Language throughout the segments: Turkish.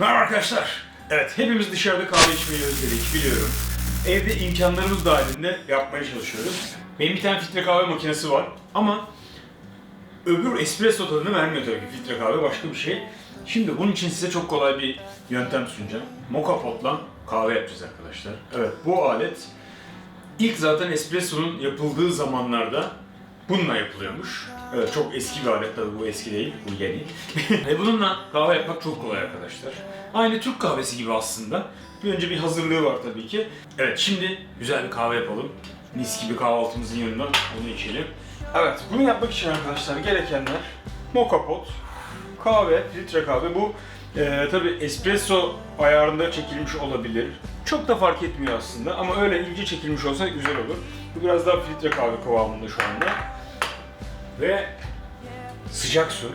Merhaba arkadaşlar. Evet, hepimiz dışarıda kahve içmeyi özledik, biliyorum. Evde imkanlarımız dahilinde yapmaya çalışıyoruz. Benim bir tane filtre kahve makinesi var ama öbür espresso tadını vermiyor tabii ki filtre kahve başka bir şey. Şimdi bunun için size çok kolay bir yöntem sunacağım. Moka potla kahve yapacağız arkadaşlar. Evet, bu alet ilk zaten espresso'nun yapıldığı zamanlarda bununla yapılıyormuş. Evet çok eski bir alet tabii bu eski değil, bu yeni. Ve bununla kahve yapmak çok kolay arkadaşlar. Aynı Türk kahvesi gibi aslında. Bir önce bir hazırlığı var tabii ki. Evet şimdi güzel bir kahve yapalım. Mis gibi kahvaltımızın yanında onu içelim. Evet bunu yapmak için arkadaşlar gerekenler moka pot, kahve, filtre kahve. Bu e, tabii espresso ayarında çekilmiş olabilir. Çok da fark etmiyor aslında ama öyle ince çekilmiş olsa güzel olur. Bu biraz daha filtre kahve kıvamında şu anda. Ve sıcak su.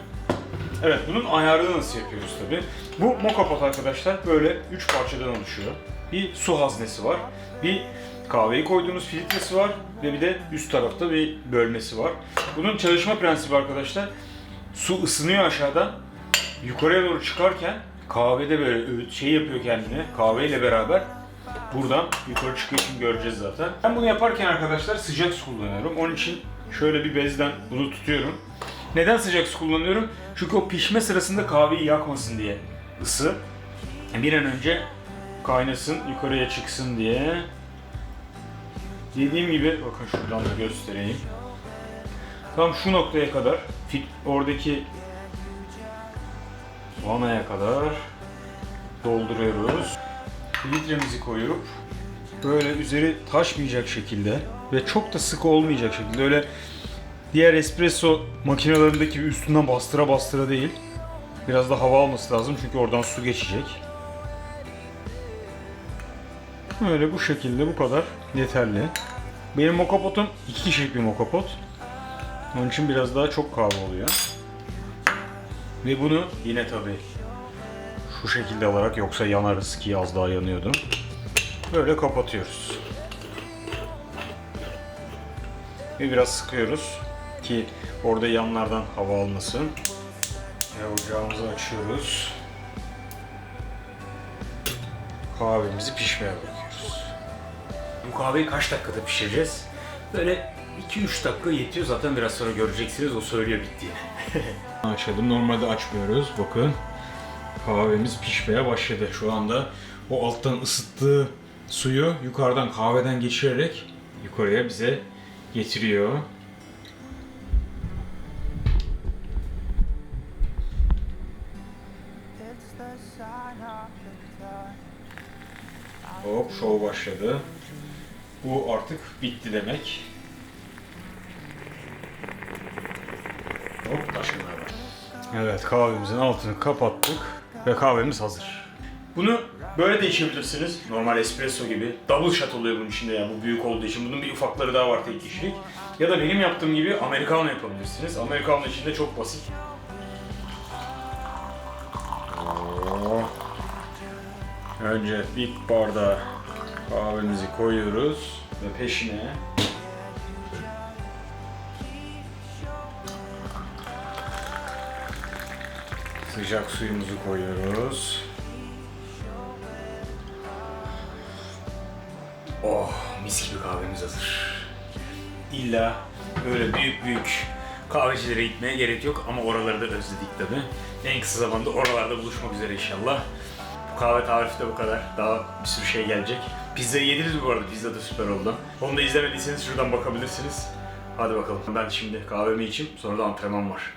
Evet bunun ayarını nasıl yapıyoruz tabi. Bu moka pot arkadaşlar böyle 3 parçadan oluşuyor. Bir su haznesi var. Bir kahveyi koyduğumuz filtresi var ve bir de üst tarafta bir bölmesi var. Bunun çalışma prensibi arkadaşlar su ısınıyor aşağıda. Yukarıya doğru çıkarken kahvede böyle şey yapıyor kendine kahveyle beraber buradan yukarı şimdi göreceğiz zaten. Ben bunu yaparken arkadaşlar sıcak su kullanıyorum. Onun için şöyle bir bezden bunu tutuyorum. Neden sıcak su kullanıyorum? Çünkü o pişme sırasında kahveyi yakmasın diye ısı. Bir an önce kaynasın, yukarıya çıksın diye. Dediğim gibi, bakın şuradan da göstereyim. Tam şu noktaya kadar, oradaki vanaya kadar dolduruyoruz. Filtremizi koyup böyle üzeri taşmayacak şekilde ve çok da sık olmayacak şekilde öyle diğer espresso makinelerindeki üstünden bastıra bastıra değil. Biraz da hava alması lazım çünkü oradan su geçecek. Böyle bu şekilde bu kadar yeterli. Benim mokapotum iki kişilik bir mokapot. Onun için biraz daha çok kahve oluyor. Ve bunu yine tabi şu şekilde alarak yoksa yanarız ki az daha yanıyordum. Böyle kapatıyoruz. Ve biraz sıkıyoruz ki orada yanlardan hava almasın. Ve ocağımızı açıyoruz. Kahvemizi pişmeye bırakıyoruz. Bu kahveyi kaç dakikada pişireceğiz? Böyle 2-3 dakika yetiyor zaten biraz sonra göreceksiniz o söylüyor bittiğini. Açalım. Normalde açmıyoruz. Bakın kahvemiz pişmeye başladı. Şu anda o alttan ısıttığı suyu yukarıdan kahveden geçirerek yukarıya bize getiriyor. Hop şov başladı. Bu artık bitti demek. Hop taşınlar var. Evet kahvemizin altını kapattık ve kahvemiz hazır. Bunu böyle de içebilirsiniz. Normal espresso gibi. Double shot oluyor bunun içinde yani bu büyük olduğu için. Bunun bir ufakları daha var tek kişilik. Ya da benim yaptığım gibi americano yapabilirsiniz. Americano için de çok basit. Önce ilk bardağa kahvemizi koyuyoruz ve peşine sıcak suyumuzu koyuyoruz. Oh mis gibi kahvemiz hazır. İlla böyle büyük büyük kahvecilere gitmeye gerek yok ama oraları da özledik tabi. En kısa zamanda oralarda buluşmak üzere inşallah. Bu kahve tarifi de bu kadar. Daha bir sürü şey gelecek. Pizzayı yediniz bu arada? Pizza da süper oldu. Onu da izlemediyseniz şuradan bakabilirsiniz. Hadi bakalım. Ben şimdi kahvemi içeyim. Sonra da antrenman var.